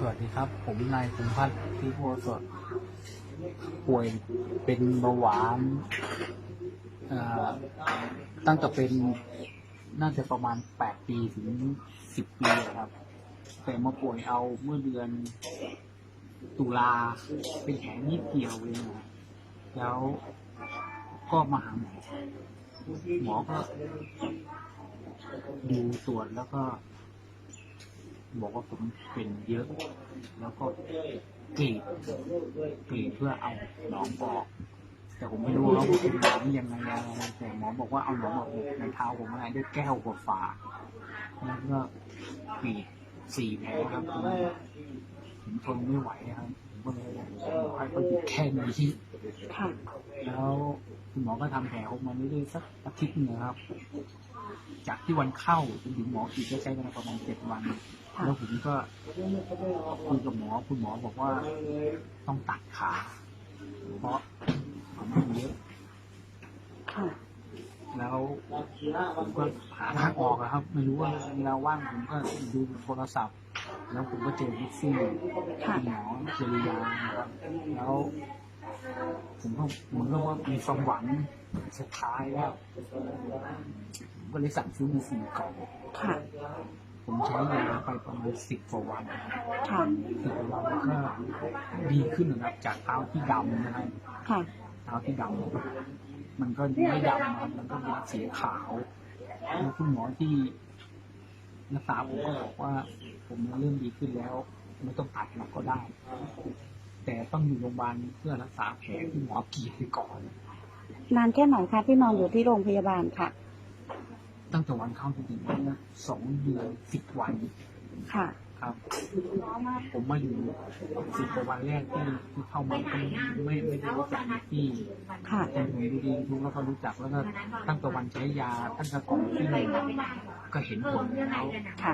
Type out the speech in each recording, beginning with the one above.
สวัสดีครับ ผมนายพงษ์พัฒน์ที่โพสดป่วยเป็นเบาหวานตั้งแต่เป็นน่าจะประมาณแปดปีถึงสิบปีครับ แต่มาป่วยเอาเมื่อเดือนตุลาเป็นแผลนิดเดียวเองนะแล้วก็มาหาหมอหมอก็ดูตรวจแล้วก็ บอกว่าผมเป็นเยอะ แล้วก็กรีดกรีดเพื่อเอาหนองออก แต่ผมไม่รู้ว่าเป็นหนองยังไงอะไรแต่หมอบอกว่าเอาหนองออกในเท้าผมอะไรด้วยแก้วกว่าฝาแล้วก็กรีดสี่แผลครับผมทนไม่ไหวครับ ก็เลยบอกให้เขาหยุดแค่นี้ค่ะแล้วคุณหมอก็ทำแผลออกมาเรื่อยๆสักอาทิตย์หนึงครับ จากที่วันเข้าจนถึงหมออีกก็ใช้เวลาประมาณเจ็ดวันค่ะแล้วผมก็คุยกับหมอคุณหมอบอกว่าต้องตัดขา เพราะมันเยอะ ค่ะ แล้ว ผมก็หาทางออกอะครับ ไม่รู้ว่าเวลาว่างผมก็ดูโทรศัพท์ แล้วผมก็เจอบิ๊กซี่ค่ะคุณหมอเจริยานะครับ แล้วผมก็เหมือนกับว่ามีความหวังสุดท้ายแล้วผมก็เลยสั่งซื้อมาสี่กล่องค่ะ ผมใช้ยาไปประมาณสิบกว่าวันนะครับค่ะสิบกว่าวันก็ดีขึ้นนะครับจากเท้าที่ดำนะครับค่ะเท้าที่ดำ มันก็ไม่ดำนะครับมันก็เป็นสีขาวแล้วคุณหมอที่รักษาผมก็บอกว่า ผมเริ่มดีขึ้นแล้ว ไม่ต้องตัดหรอกก็ได้ แต่ต้องอยู่โรงพยาบาลเพื่อรักษาแผลที่หมอกรีดไปก่อน นานแค่ไหนคะที่นอนอยู่ที่โรงพยาบาลค่ะ ตั้งแต่วันเข้าจนถึงวันนี้สองเดือนสิบวันค่ะ ครับ ผมมาอยู่สิบกว่าวันแรกที่ที่เข้ามาก็ไม่ไม่ได้รู้จักที่ค่ะคนผมดูดีทุกแล้วก็รู้จักแล้วก็ตั้งแต่วันใช้ยาตั้งแต่ก่อนที่ก็เห็นผลแล้วค่ะ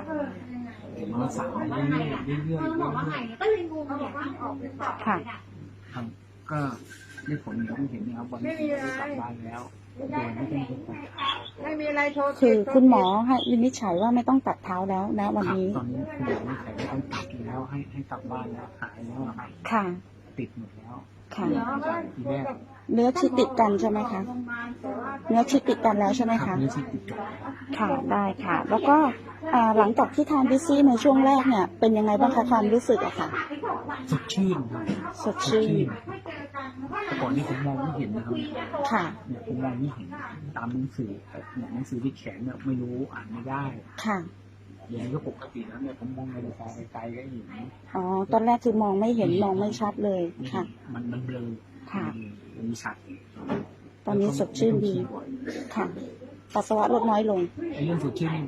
มารักษาเรื่อยๆเรื่อยๆเรื่อยก็เลยงงว่าออกเป็นต่อค่ะๆครับก็ได้ผลอย่างที่เห็นนะครับวันนี้ได้กลับบ้านแล้วโดย ไม่ต้องไปตัดไม่มีอะไรโทรคือคุณหมอให้วินิจฉัยว่าไม่ต้องตัดเท้าแล้วนะ วันครับนี้ ตอนนี้คุณหมอไม่ใส่ไม่ต้องตัดแล้วให้ให้กลับบ้านแล้วหายแล้วอะครับค่ะ ติดหมดแล้วค่ะ ทีแรกเนื้อชิดติดกันใช่ไหมคะ เนื้อชิดติดกันแล้วใช่ไหมครัคะบนี่ที่ติดกันค่ะ ได้ค่ะ แล้วก็อ่าหลังจากที่ทานบิซี่ในช่วงแรกเนี่ย เป็นยังไงบ้างคะความรู้สึกอะค่ะ สดชื่นครับสดชื่น แต่ก่อนนี้ผมมองไม่เห็นนะครับค่ะ เนี่ยผมมองไม่เห็นตามหนังสือแต่เนี่ยหนังสือที่แขนเนี่ยไม่รู้อ่านไม่ได้ ค่ะ เดี๋ยวนี้ก็ปกติแล้วเนี่ยผมมองนาฬิกาไกลๆก็เห็นอ๋อตอนแรกคือมองไม่เห็นมองไม่ชัดเลยค่ะ มันมันเบลอค่ะมันมีชัดตอนนี้สดชื่นดีค่ะปัสสาวะลดน้อยลงไอ้เรื่องสดชื่นนี่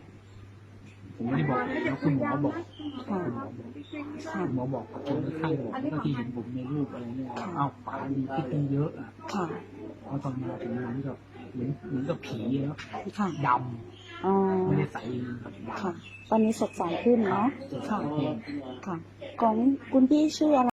ผมไม่ได้บอกแล้วคุณหมอบอกค่ะคุณหมอบอกค่ะคุณหมอบอกกับคนข้างๆบอกก็ที่เห็นผมในรูปอะไรเนี่ยอ้าวป๋าดีขึ้นตั้งเยอะอะค่ะเพราะตอนมาถึงเหมือนกับเหมือนเหมือนกับผีแล้วค่ะด อ๋อำไม่ได้ใสแบบดำค่ะ ตอนนี้สดใสขึ้นเนาะจะใสค่ะขึ้นค่ะ ของคุณพี่ชื่ออะไร